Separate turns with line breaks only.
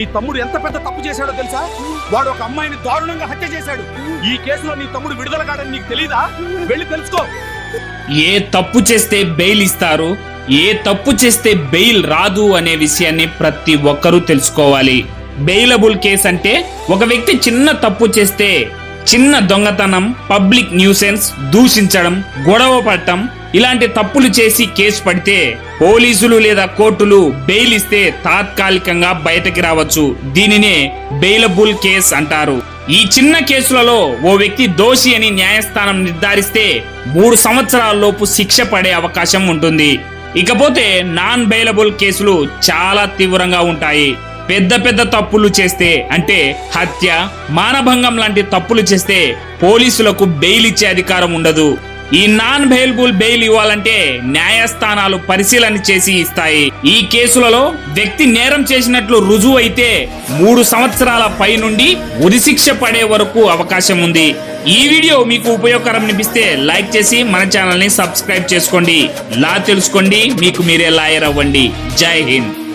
నీ తమ్ముడు ఎంత పెద్ద తప్పు చేశాడో తెలుసా? వాడు ఒక అమ్మాయిని దారుణంగా హత్య చేశాడు. ఈ కేసులో నీ తమ్ముడు విడుదల కాడని నీకు తెలీదా? వెళ్ళి తెలుసుకో.
ఏ తప్పు చేస్తే బెయిల్ ఇస్తారు ఏ తప్పు చేస్తే బెయిల్ రాదు అనే విషయాన్ని ప్రతి ఒక్కరూ తెలుసుకోవాలి. బెయిలబుల్ కేస్ అంటే ఒక వ్యక్తి చిన్న తప్పు చేస్తే చిన్న దొంగతనం పబ్లిక్ న్యూసెన్స్ దూషించడం గొడవ పడటం ఇలాంటి తప్పులు చేసి కేసు పడితే పోలీసులు లేదా కోర్టులు బెయిల్ ఇస్తే తాత్కాలికంగా బయటకి రావచ్చు. దీనినే బెయిలబుల్ కేస్ అంటారు. ఈ చిన్న కేసులలో ఓ వ్యక్తి దోషి అని న్యాయస్థానం నిర్ధారిస్తే మూడు సంవత్సరాలలోపు శిక్ష పడే అవకాశం ఉంటుంది. ఇకపోతే నాన్ బెయిలబుల్ కేసులు చాలా తీవ్రంగా ఉంటాయి. పెద్ద పెద్ద తప్పులు చేస్తే అంటే హత్య మానభంగం లాంటి తప్పులు చేస్తే పోలీసులకు బెయిల్ ఇచ్చే అధికారం ఉండదు. ఈ నాన్ బెయిలబుల్ బెయిల్ ఇవ్వాలంటే న్యాయస్థానాలు పరిశీలన చేసి ఇస్తాయి. ఈ కేసులలో వ్యక్తి నేరం చేసినట్లు రుజువు అయితే మూడు సంవత్సరాల పై నుండి ఉరిశిక్ష పడే వరకు అవకాశం ఉంది. ఈ వీడియో మీకు ఉపయోగకరం అనిపిస్తే లైక్ చేసి మన ఛానల్ని సబ్స్క్రైబ్ చేసుకోండి. లా తెలుసుకోండి మీకు మీరే లాయర్ అవ్వండి. జై హింద్.